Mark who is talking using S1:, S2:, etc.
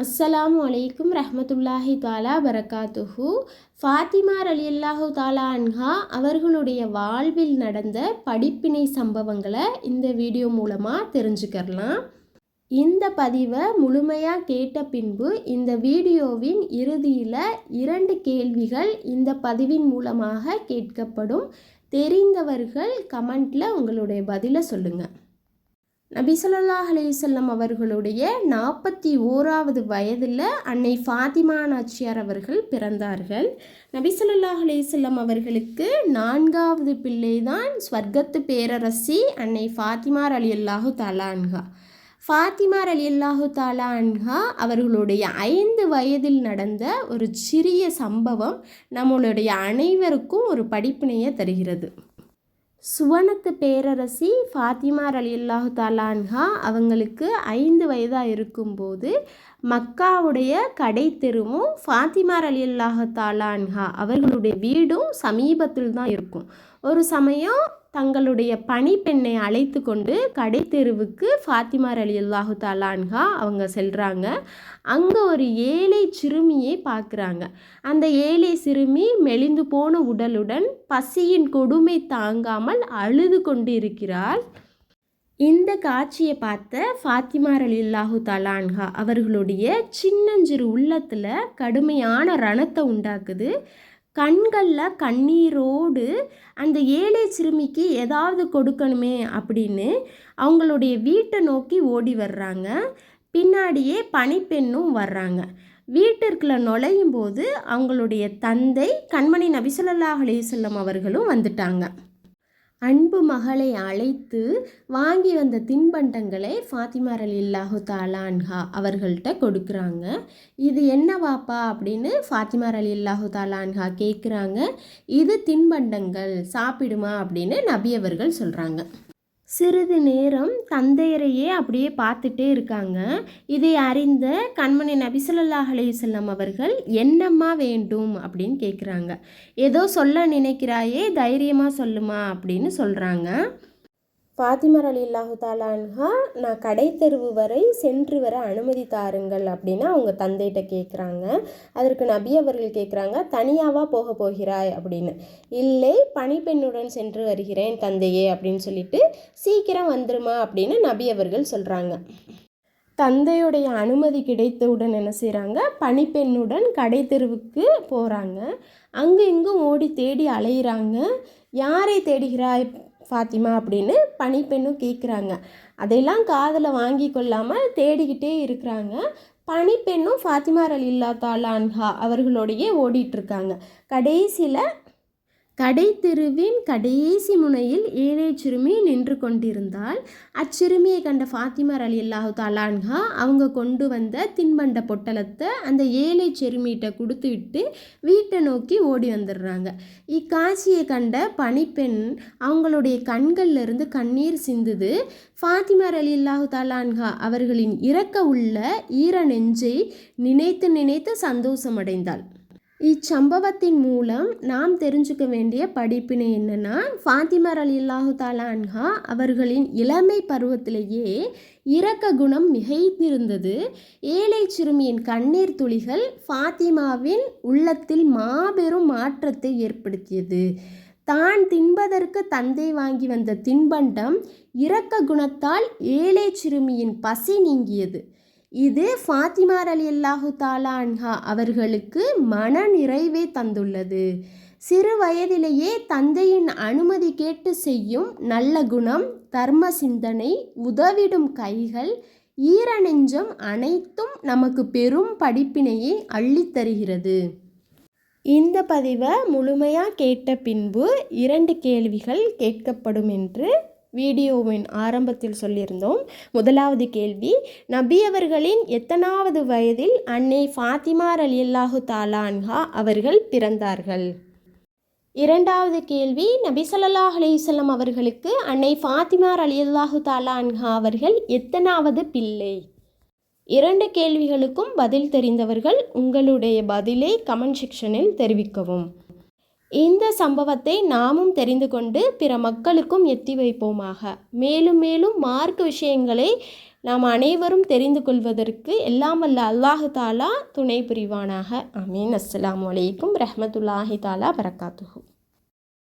S1: அஸ்ஸலாமு அலைக்கும் ரஹமத்துல்லாஹி தாலா பரகாத்துஹு. ஃபாத்திமார் அலி அல்லாஹு தாலா அன்ஹா அவர்களுடைய வாழ்வில் நடந்த படிப்பினை சம்பவங்களை இந்த வீடியோ மூலமாக தெரிஞ்சுக்கிறலாம் இந்த பதிவை முழுமையாக கேட்ட பின்பு இந்த வீடியோவின் இறுதியில் இரண்டு கேள்விகள் இந்த பதிவின் மூலமாக கேட்கப்படும். தெரிந்தவர்கள் கமெண்ட்டில் உங்களுடைய பதிலை சொல்லுங்கள் நபி சொல்லா அலையுசல்லம் அவர்களுடைய நாற்பத்தி ஓராவது வயதில் அன்னை ஃபாத்திமா நாச்சியார் அவர்கள் பிறந்தார்கள். நபி சொல்லா அலையுசல்லம் அவர்களுக்கு நான்காவது பிள்ளை தான் ஸ்வர்க்கத்து பேரரசி அன்னை ஃபாத்திமார் அலி அல்லாஹு தாலான்ஹா ஃபாத்திமார் அலி அல்லாஹு தாலான்ஹா அவர்களுடைய ஐந்து வயதில் நடந்த ஒரு சிறிய சம்பவம் நம்மளுடைய அனைவருக்கும் ஒரு படிப்பினையை தருகிறது. சுவனத்து பேரரசி ஃபாத்திமார் அலி அல்லாஹு தாலான்ஹா அவங்களுக்கு ஐந்து வயதாக இருக்கும்போது மக்காவுடைய கடை தெருவும் ஃபாத்திமார் அலி அல்லாஹு தாலான்ஹா அவர்களுடைய வீடும் சமீபத்தில் தான் இருக்கும். ஒரு சமயம் தங்களுடைய பணிப்பெண்ணை அழைத்து கொண்டு கடை தெருவுக்கு ஃபாத்திமார் அலி அல்லாஹு தாலான்ஹா அவங்க செல்கிறாங்க அங்கே ஒரு ஏழை சிறுமியை பார்க்குறாங்க அந்த ஏழை சிறுமி மெலிந்து போன உடலுடன் பசியின் கொடுமை தாங்காமல் அழுது கொண்டு இருக்கிறாள் இந்த காட்சியை பார்த்த ஃபாத்திமார் அலி அல்லாஹு தாலான்ஹா அவர்களுடைய சின்னஞ்சிறு உள்ளத்தில் கடுமையான ரணத்தை உண்டாக்குது. கண்களில் கண்ணீரோடு அந்த ஏழை சிறுமிக்கு ஏதாவது கொடுக்கணுமே அப்படின்னு அவங்களுடைய வீட்டை நோக்கி ஓடி வர்றாங்க. பின்னாடியே பணிப்பெண்ணும் வர்றாங்க. வீட்டிற்குள்ள நுழையும் போது அவங்களுடைய தந்தை கண்மணி நபிசுல்லா அலையுசல்லம் அவர்களும் வந்துட்டாங்க. அன்பு மகளை அழைத்து வாங்கி வந்த தின்பண்டங்களை ஃபாத்திமார் அலி இல்லாஹு தாலான்ஹா அவர்கள்ட்ட கொடுக்குறாங்க. இது என்னவாப்பா அப்படின்னு ஃபாத்திமார் அலி இல்லாஹு தாலான்ஹா கேட்குறாங்க இது தின்பண்டங்கள் சாப்பிடுமா அப்படின்னு நபி அவர்கள் சொல்கிறாங்க சிறிது நேரம் தந்தையரையே அப்படியே பார்த்துட்டே இருக்காங்க. இதை அறிந்த கண்மணி நபிசல்லாஹ் அலையுசல்லம் அவர்கள் என்னம்மா வேண்டும்? அப்படின்னு கேட்குறாங்க ஏதோ சொல்ல நினைக்கிறாயே தைரியமாக சொல்லுமா? அப்படின்னு சொல்கிறாங்க ஃபாத்திமர் அலி இல்லாஹு தாலான்ஹா நான் கடை தெருவு வரை சென்று வர அனுமதி தாருங்கள் அப்படின்னு அவங்க தந்தைகிட்ட கேட்குறாங்க அதற்கு நபி அவர்கள் கேட்குறாங்க தனியாவா போக போகிறாய் அப்படின்னு. இல்லை பணிப்பெண்ணுடன் சென்று வருகிறேன் தந்தையே அப்படின்னு சொல்லிட்டு சீக்கிரம் வந்துருமா அப்படின்னு நபி அவர்கள் சொல்கிறாங்க தந்தையுடைய அனுமதி கிடைத்தவுடன் என்ன செய்கிறாங்க பணிப்பெண்ணுடன் கடை தெருவுக்கு போகிறாங்க அங்கே இங்கும் ஓடி தேடி அலையிறாங்க. யாரை தேடுகிறாய் ஃபாத்திமா? அப்படின்னு பனிப்பெண்ணும் கேட்குறாங்க அதையெல்லாம் காதில் வாங்கி கொள்ளாமல் தேடிக்கிட்டே இருக்கிறாங்க. பணிப்பெண்ணும் ஃபாத்திமா அலி இல்லா தாலான்ஹா அவர்களோடையே ஓடிட்டுருக்காங்க கடைசியில் கடை தெருவின் கடைசி முனையில் ஏழை சிறுமி நின்று கொண்டிருந்தால் அச்சிறுமியை கண்ட ஃபாத்திமார் அலி அல்லாஹு தாலான்ஹா அவங்க கொண்டு வந்த தின்பண்ட பொட்டலத்தை அந்த ஏழை சிறுமிகிட்ட கொடுத்து விட்டு வீட்டை நோக்கி ஓடி வந்துடுறாங்க. இக்காட்சியை கண்ட பணிப்பெண் அவங்களுடைய கண்கள்ல இருந்து கண்ணீர் சிந்துது. ஃபாத்திமார் அலி அல்லாஹு தாலான்ஹா அவர்களின் இறக்க உள்ள ஈர நெஞ்சை நினைத்து நினைத்து சந்தோஷமடைந்தாள். இச்சம்பவத்தின் மூலம் நாம் தெரிஞ்சுக்க வேண்டிய படிப்பினை என்னென்னா ஃபாத்திமர் அலி அல்லாஹு தாலான்ஹா அவர்களின் இளமை பருவத்திலேயே இரக்க குணம் மிகைத்திருந்தது. ஏழை சிறுமியின் கண்ணீர் துளிகள் ஃபாத்திமாவின் உள்ளத்தில் மாபெரும் மாற்றத்தை ஏற்படுத்தியது. தான் தின்பதற்கு தந்தை வாங்கி வந்த தின்பண்டம் இரக்க குணத்தால் ஏழை சிறுமியின் பசி நீங்கியது. இது ஃபாத்திமார் அலி அல்லாஹு தாலா அன்ஹா அவர்களுக்கு மன நிறைவே தந்துள்ளது. சிறு வயதிலேயே தந்தையின் அனுமதி கேட்டு செய்யும் நல்ல குணம் தர்ம சிந்தனை உதவிடும் கைகள் ஈர நெஞ்சம் அனைத்தும் நமக்கு பெரும் படிப்பினையை அள்ளித்தருகிறது இந்த பதிவை முழுமையாக கேட்ட பின்பு இரண்டு கேள்விகள் கேட்கப்படும் என்று வீடியோவின் ஆரம்பத்தில் சொல்லியிருந்தோம். முதலாவது கேள்வி நபி அவர்களின் எத்தனாவது வயதில் அன்னை ஃபாத்திமார் அலி அல்லாஹு தாலான்ஹா அவர்கள் பிறந்தார்கள்? இரண்டாவது கேள்வி நபி ஸல்லல்லாஹு அலைஹி அவர்களுக்கு அன்னை ஃபாத்திமார் அலி அல்லாஹு தாலான்ஹா அவர்கள் எத்தனாவது பிள்ளை? இரண்டு கேள்விகளுக்கும் பதில் தெரிந்தவர்கள் உங்களுடைய பதிலை கமெண்ட் செக்ஷனில் தெரிவிக்கவும். இந்த சம்பவத்தை நாமும் தெரிந்து கொண்டு பிற மக்களுக்கும் எத்தி வைப்போமாக. மேலும் மேலும் மார்க் விஷயங்களை நாம் அனைவரும் தெரிந்து கொள்வதற்கு எல்லாம் வல்ல அல்லாஹு தாலா துணை புரிவானாக. அமீன் அஸ்லாம் வலைக்கும் ரஹமத்துல்லாஹி தாலா பரக்காத்துஹு.